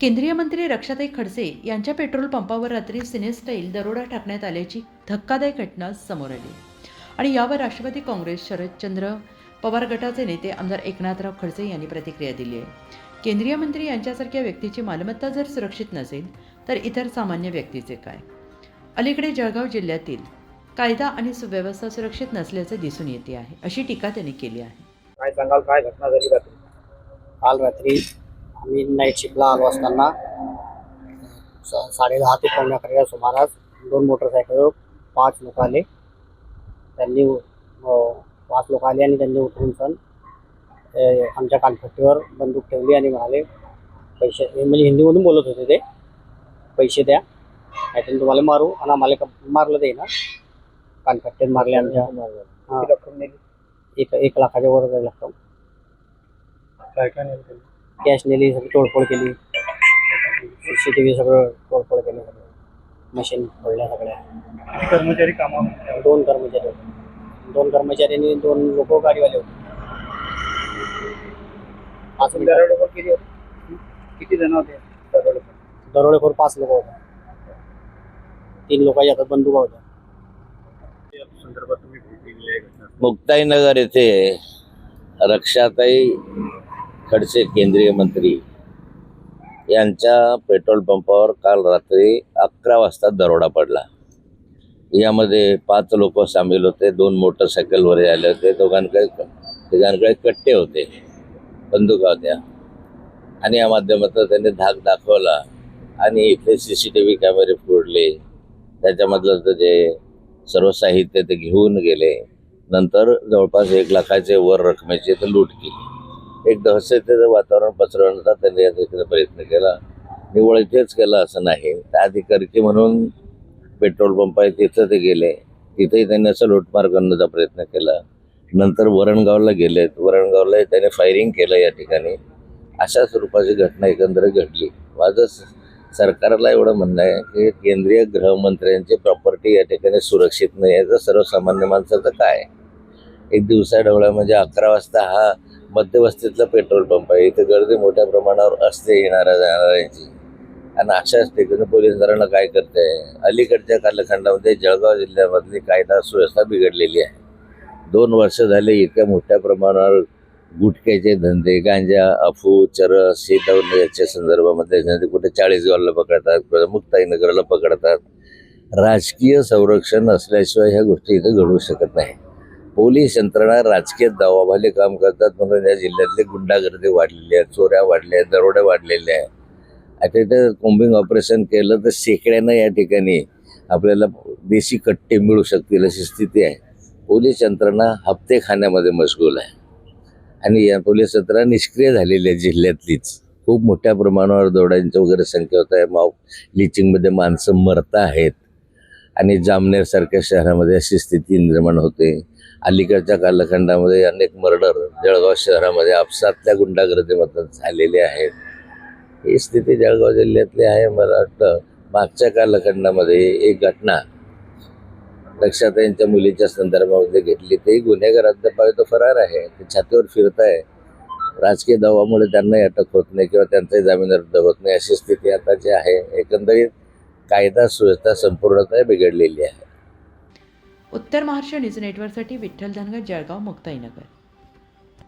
केंद्रीय मंत्री रक्षाताई खडसे यांच्या पेट्रोल पंपावर रात्री सिनेस्टाईल दरोडा टाकण्यात आल्याची धक्कादायक घटना समोर आली. आणि यावर राष्ट्रवादी काँग्रेस शरदचंद्र पवार गटाचे नेते आमदार एकनाथराव खडसे यांनी प्रतिक्रिया दिली आहे. केंद्रीय मंत्री यांच्यासारख्या व्यक्तीची मालमत्ता जर सुरक्षित नसेल तर इतर सामान्य व्यक्तीचे काय? अलीकडे जळगाव जिल्ह्यातील कायदा आणि सुव्यवस्था सुरक्षित नसल्याचे दिसून येते आहे अशी टीका त्यांनी केली आहे. काय सांगाल काय घटना झाली काल रात्री आम्ही नाईट शिफ्टला आलो असताना साडेदहा ते पावणे अकराच्या सुमारास दोन मोटरसायकलवर पाच लोक आले. त्यांनी अं, पाच लोक आले आणि त्यांनी उतरून सण आमच्या कानपट्टीवर बंदूक ठेवली आणि म्हणाले पैसे हे म्हणजे हिंदीमधून बोलत होते ते. पैसे द्या नाहीतर तुम्हाला मारू आणि आम्हाला मारलं ते ना. कानपट्टीत मारले आमच्या. हा. किती रक्कम नेली? एक एक लाखाच्या वर जाईल रक्कम. काय काय? कॅश नेली सगळी तोडफोड केली. सी सी टी व्ही सगळं तोडफोड केलं सगळं. मशीन फोडल्या सगळ्या. कर्मचारी कामावर दोन कर्मचारी होते. दोन कर्मचारी आणि दोन लोक गाडीवाले होते. पाच दरोडेखोर किती होते? किती जण होते दरोडेखोर? दरोडेखोर पाच लोक होते. तीन लोकांच्या हातात बंदुका होत्या. मुक्ताईनगर येथे रक्षाताई खडसे केंद्रीय मंत्री यांच्या पेट्रोल पंपावर काल रात्री अकरा वाजता दरोडा पडला. यामध्ये पाच लोक सामील होते दोन मोटरसायकलवर आले होते दोघांकडे तिघांकडे कट्टे होते बंदुका होत्या. आणि या माध्यमातून त्यांनी धाक दाखवला आणि इथले सी सी टी व्ही कॅमेरे फोडले. त्याच्यामधलं जे सर्व साहित्य ते घेऊन गेले. नंतर जवळपास एक लाखाचे वर रकमेची तर लूट केली. एक दहशतेचं वातावरण पसरवण्याचा त्यांनी या ठिकाणी प्रयत्न केला. निवळ इथेच केला असं नाही. त्या अधिकारी म्हणून पेट्रोल पंप आहे तिथं ते गेले. तिथेही त्यांनी असं लुटमार करण्याचा प्रयत्न केला. नंतर वरणगावला गेलेत. वरणगावला त्याने फायरिंग केलं या ठिकाणी. अशा स्वरूपाची घटना एकंदरीत घडली. माझं स- सरकारला एवढं म्हणणं आहे की केंद्रीय गृहमंत्र्यांची प्रॉपर्टी या ठिकाणी सुरक्षित नाही आहे. तर सर्वसामान्य माणसाचं काय एक दिवसा ढवळ्या म्हणजे अकरा वाजता हा मध्यवस्तीतला पेट्रोल पंप आहे. इथे गर्दी मोठ्या प्रमाणावर असते येणाऱ्या जाणाऱ्यांची. आणि अशाच ठिकाणी पोलीस यंत्रणा काय करते अलीकडच्या कालखंडामध्ये जळगाव जिल्ह्यामधली कायदा सुव्यवस्था बिघडलेली आहे. दोन वर्ष झाले इतक्या मोठ्या प्रमाणावर गुटख्याचे धंदे गांजा अफू चरस हे याच्या संदर्भामध्ये धंदे कुठे चाळीसगावला पकडतात कुठे मुक्ताईनगरला पकडतात. राजकीय संरक्षण असल्याशिवाय ह्या गोष्टी इथं घडू शकत नाही. पोलीस यंत्रणा राजकीय दावाभाले काम करतात म्हणून या जिल्ह्यातली गुंडागर्दी वाढलेली आहे चोऱ्या वाढल्या आहेत दरोडे वाढलेले आहे आता इथं कोम्बिंग ऑपरेशन केलं तर शेकड्यानं या ठिकाणी आपल्याला देशी कट्टे मिळू शकतील अशी स्थिती आहे. पोलीस यंत्रणा हप्ते खाण्यामध्ये मशगूल आहे. आणि या पोलीस यंत्रणा निष्क्रिय झालेली आहे जिल्ह्यातलीच. खूप मोठ्या प्रमाणावर दौड्यांची वगैरे संख्या होत आहे. माव लिचिंगमध्ये माणसं मरत आहेत. आणि जामनेरसारख्या शहरामध्ये अशी स्थिती निर्माण होते. अलीकडच्या कालखंडामध्ये अनेक मर्डर जळगाव शहरामध्ये आपसातल्या गुंडागर्दीमधून झालेले आहेत. ही स्थिती जळगाव जिल्ह्यातली आहे मला वाटतं. मागच्या कालखंडामध्ये एक घटना लक्षात यांच्या मुलीच्या संदर्भामध्ये घेतली ते गुन्हेगार अद्याप तो फरार आहे. ते छातीवर फिरत आहे राजकीय दबावामुळे त्यांनाही अटक होत नाही किंवा त्यांचाही जामीन रद्द होत नाही. अशी स्थिती आता जी आहे एकंदरीत कायदा सुव्यवस्था संपूर्णतः बिघडलेली आहे. उत्तर महाराष्ट्र न्यूज नेटवर्कसाठी विठ्ठल धनगर जळगाव मुक्ताईनगर